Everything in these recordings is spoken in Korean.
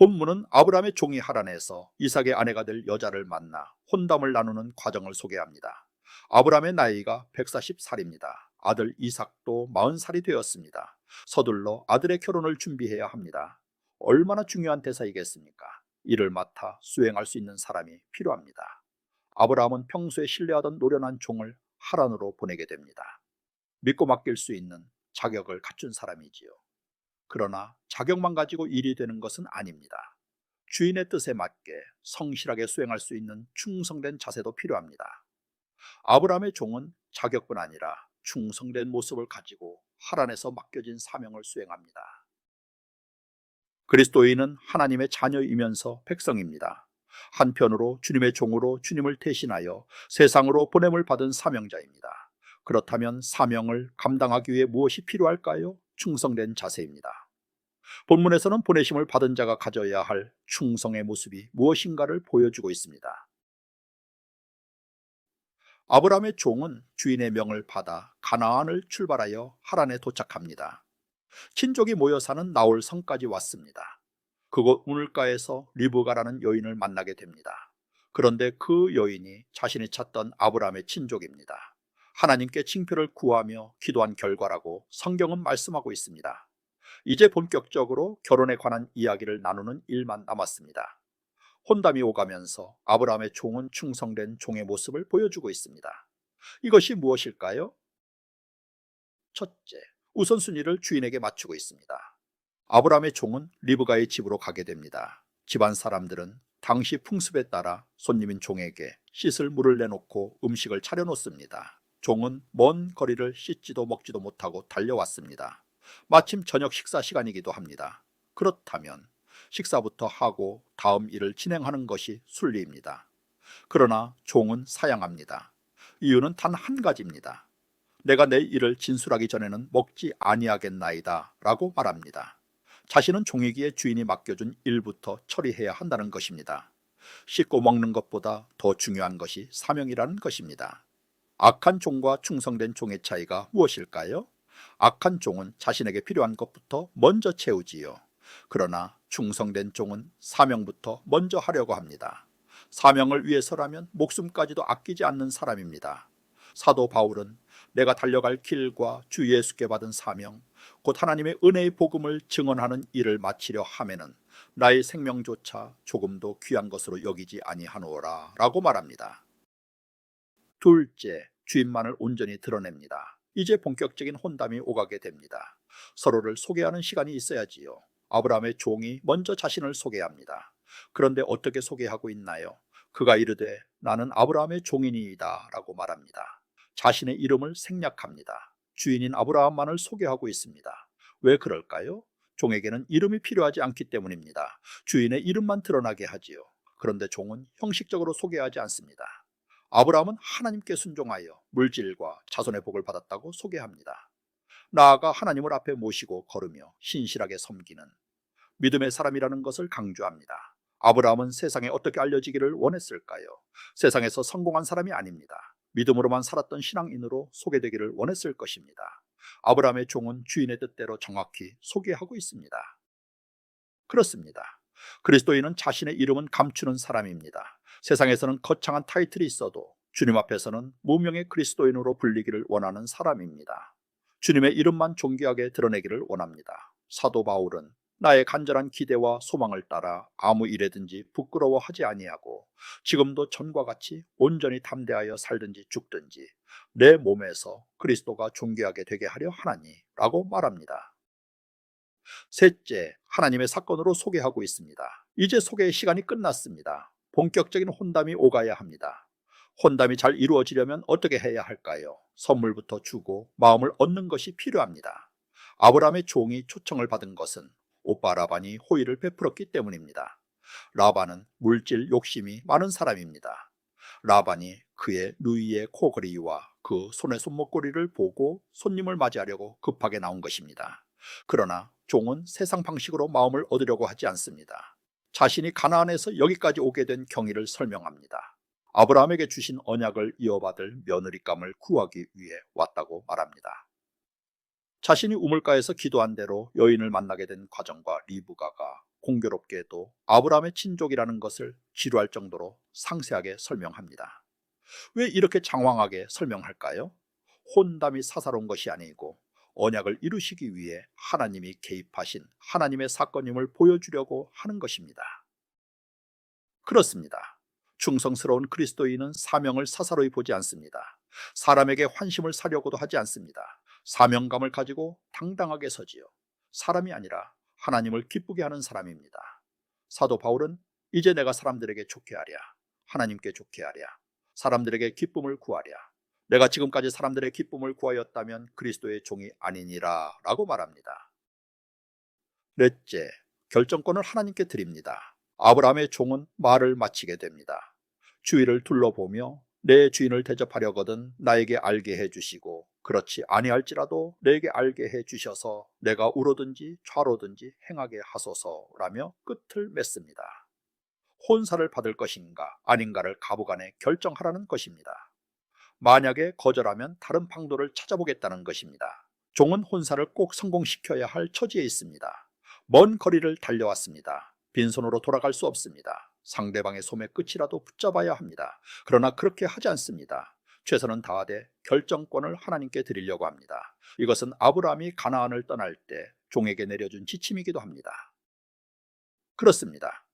본문은 아브라함의 종이 하란에서 이삭의 아내가 될 여자를 만나 혼담을 나누는 과정을 소개합니다. 아브라함의 나이가 140살입니다. 아들 이삭도 40살이 되었습니다. 서둘러 아들의 결혼을 준비해야 합니다. 얼마나 중요한 대사이겠습니까? 이를 맡아 수행할 수 있는 사람이 필요합니다. 아브라함은 평소에 신뢰하던 노련한 종을 하란으로 보내게 됩니다. 믿고 맡길 수 있는 자격을 갖춘 사람이지요. 그러나 자격만 가지고 일이 되는 것은 아닙니다. 주인의 뜻에 맞게 성실하게 수행할 수 있는 충성된 자세도 필요합니다. 아브라함의 종은 자격뿐 아니라 충성된 모습을 가지고 하란에서 맡겨진 사명을 수행합니다. 그리스도인은 하나님의 자녀이면서 백성입니다. 한편으로 주님의 종으로 주님을 대신하여 세상으로 보냄을 받은 사명자입니다. 그렇다면 사명을 감당하기 위해 무엇이 필요할까요? 충성된 자세입니다. 본문에서는 보내심을 받은 자가 가져야 할 충성의 모습이 무엇인가를 보여주고 있습니다. 아브라함의 종은 주인의 명을 받아 가나안을 출발하여 하란에 도착합니다. 친족이 모여 사는 나올 성까지 왔습니다. 그곳 우물가에서 리브가라는 여인을 만나게 됩니다. 그런데 그 여인이 자신이 찾던 아브라함의 친족입니다. 하나님께 칭표를 구하며 기도한 결과라고 성경은 말씀하고 있습니다. 이제 본격적으로 결혼에 관한 이야기를 나누는 일만 남았습니다. 혼담이 오가면서 아브라함의 종은 충성된 종의 모습을 보여주고 있습니다. 이것이 무엇일까요? 첫째, 우선순위를 주인에게 맞추고 있습니다. 아브라함의 종은 리브가의 집으로 가게 됩니다. 집안 사람들은 당시 풍습에 따라 손님인 종에게 씻을 물을 내놓고 음식을 차려놓습니다. 종은 먼 거리를 씻지도 먹지도 못하고 달려왔습니다. 마침 저녁 식사 시간이기도 합니다. 그렇다면 식사부터 하고 다음 일을 진행하는 것이 순리입니다. 그러나 종은 사양합니다. 이유는 단 한 가지입니다. 내가 내 일을 진술하기 전에는 먹지 아니하겠나이다 라고 말합니다. 자신은 종이기에 주인이 맡겨준 일부터 처리해야 한다는 것입니다. 씻고 먹는 것보다 더 중요한 것이 사명이라는 것입니다. 악한 종과 충성된 종의 차이가 무엇일까요? 악한 종은 자신에게 필요한 것부터 먼저 채우지요. 그러나 충성된 종은 사명부터 먼저 하려고 합니다. 사명을 위해서라면 목숨까지도 아끼지 않는 사람입니다. 사도 바울은 내가 달려갈 길과 주 예수께 받은 사명, 곧 하나님의 은혜의 복음을 증언하는 일을 마치려 하면은 나의 생명조차 조금도 귀한 것으로 여기지 아니하노라 라고 말합니다. 둘째, 주인만을 온전히 드러냅니다. 이제 본격적인 혼담이 오가게 됩니다. 서로를 소개하는 시간이 있어야지요. 아브라함의 종이 먼저 자신을 소개합니다. 그런데 어떻게 소개하고 있나요? 그가 이르되 나는 아브라함의 종이니이다 라고 말합니다. 자신의 이름을 생략합니다. 주인인 아브라함만을 소개하고 있습니다. 왜 그럴까요? 종에게는 이름이 필요하지 않기 때문입니다. 주인의 이름만 드러나게 하지요. 그런데 종은 형식적으로 소개하지 않습니다. 아브라함은 하나님께 순종하여 물질과 자손의 복을 받았다고 소개합니다. 나아가 하나님을 앞에 모시고 걸으며 신실하게 섬기는 믿음의 사람이라는 것을 강조합니다. 아브라함은 세상에 어떻게 알려지기를 원했을까요? 세상에서 성공한 사람이 아닙니다. 믿음으로만 살았던 신앙인으로 소개되기를 원했을 것입니다. 아브라함의 종은 주인의 뜻대로 정확히 소개하고 있습니다. 그렇습니다. 그리스도인은 자신의 이름은 감추는 사람입니다. 세상에서는 거창한 타이틀이 있어도 주님 앞에서는 무명의 그리스도인으로 불리기를 원하는 사람입니다. 주님의 이름만 존귀하게 드러내기를 원합니다. 사도 바울은 나의 간절한 기대와 소망을 따라 아무 일에든지 부끄러워하지 아니하고 지금도 전과 같이 온전히 담대하여 살든지 죽든지 내 몸에서 그리스도가 존귀하게 되게 하려 하나니라고 말합니다. 셋째, 하나님의 사건으로 소개하고 있습니다. 이제 소개의 시간이 끝났습니다. 본격적인 혼담이 오가야 합니다. 혼담이 잘 이루어지려면 어떻게 해야 할까요? 선물부터 주고 마음을 얻는 것이 필요합니다. 아브라함의 종이 초청을 받은 것은 오빠 라반이 호의를 베풀었기 때문입니다. 라반은 물질 욕심이 많은 사람입니다. 라반이 그의 누이의 코걸이와 그 손의 손목걸이를 보고 손님을 맞이하려고 급하게 나온 것입니다. 그러나 종은 세상 방식으로 마음을 얻으려고 하지 않습니다. 자신이 가나안에서 여기까지 오게 된 경위를 설명합니다. 아브라함에게 주신 언약을 이어받을 며느리감을 구하기 위해 왔다고 말합니다. 자신이 우물가에서 기도한 대로 여인을 만나게 된 과정과 리브가가 공교롭게도 아브라함의 친족이라는 것을 지루할 정도로 상세하게 설명합니다. 왜 이렇게 장황하게 설명할까요? 혼담이 사사로운 것이 아니고 언약을 이루시기 위해 하나님이 개입하신 하나님의 사건임을 보여주려고 하는 것입니다. 그렇습니다. 충성스러운 그리스도인은 사명을 사사로이 보지 않습니다. 사람에게 환심을 사려고도 하지 않습니다. 사명감을 가지고 당당하게 서지요. 사람이 아니라 하나님을 기쁘게 하는 사람입니다. 사도 바울은 이제 내가 사람들에게 좋게 하랴. 하나님께 좋게 하랴. 사람들에게 기쁨을 구하랴. 내가 지금까지 사람들의 기쁨을 구하였다면 그리스도의 종이 아니니라 라고 말합니다. 넷째, 결정권을 하나님께 드립니다. 아브라함의 종은 말을 마치게 됩니다. 주위를 둘러보며 내 주인을 대접하려거든 나에게 알게 해주시고 그렇지 아니할지라도 내게 알게 해 주셔서 내가 우로든지 좌로든지 행하게 하소서라며 끝을 맺습니다. 혼사를 받을 것인가 아닌가를 가부간에 결정하라는 것입니다. 만약에 거절하면 다른 방도를 찾아보겠다는 것입니다. 종은 혼사를 꼭 성공시켜야 할 처지에 있습니다. 먼 거리를 달려왔습니다. 빈손으로 돌아갈 수 없습니다. 상대방의 소매 끝이라도 붙잡아야 합니다. 그러나 그렇게 하지 않습니다. 최선은 다하되 결정권을 하나님께 드리려고 합니다. 이것은 아브라함이 가나안을 떠날 때 종에게 내려준 지침이기도 합니다. 그렇습니다.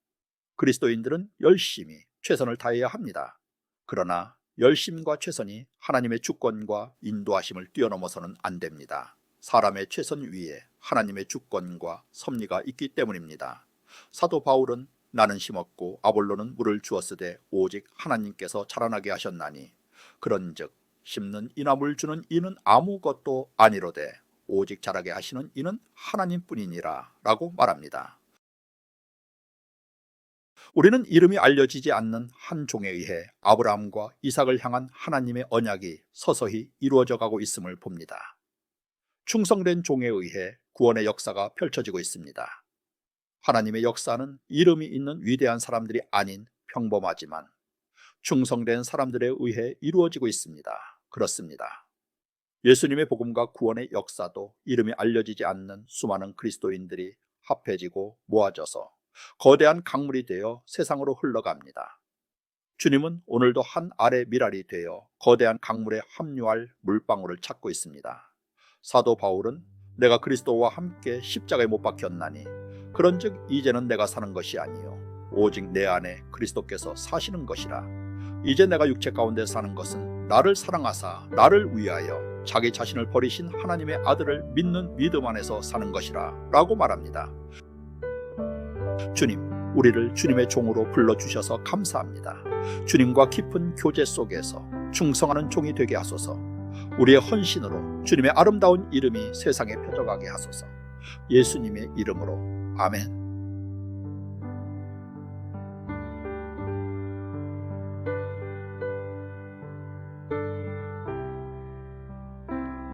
그리스도인들은 열심히 최선을 다해야 합니다. 그러나 열심과 최선이 하나님의 주권과 인도하심을 뛰어넘어서는 안 됩니다. 사람의 최선 위에 하나님의 주권과 섭리가 있기 때문입니다. 사도 바울은 나는 심었고 아볼로는 물을 주었으되 오직 하나님께서 자라나게 하셨나니 그런즉 심는 이나 물 주는 이는 아무것도 아니로되 오직 자라게 하시는 이는 하나님뿐이니라 라고 말합니다. 우리는 이름이 알려지지 않는 한 종에 의해 아브라함과 이삭을 향한 하나님의 언약이 서서히 이루어져 가고 있음을 봅니다. 충성된 종에 의해 구원의 역사가 펼쳐지고 있습니다. 하나님의 역사는 이름이 있는 위대한 사람들이 아닌 평범하지만 충성된 사람들에 의해 이루어지고 있습니다. 그렇습니다. 예수님의 복음과 구원의 역사도 이름이 알려지지 않는 수많은 그리스도인들이 합해지고 모아져서 거대한 강물이 되어 세상으로 흘러갑니다. 주님은 오늘도 한 알의 미랄이 되어 거대한 강물에 합류할 물방울을 찾고 있습니다. 사도 바울은 내가 그리스도와 함께 십자가에 못 박혔나니 그런즉 이제는 내가 사는 것이 아니요 오직 내 안에 그리스도께서 사시는 것이라 이제 내가 육체 가운데 사는 것은 나를 사랑하사 나를 위하여 자기 자신을 버리신 하나님의 아들을 믿는 믿음 안에서 사는 것이라 라고 말합니다. 주님, 우리를 주님의 종으로 불러주셔서 감사합니다. 주님과 깊은 교제 속에서 충성하는 종이 되게 하소서. 우리의 헌신으로 주님의 아름다운 이름이 세상에 펴져가게 하소서. 예수님의 이름으로 아멘.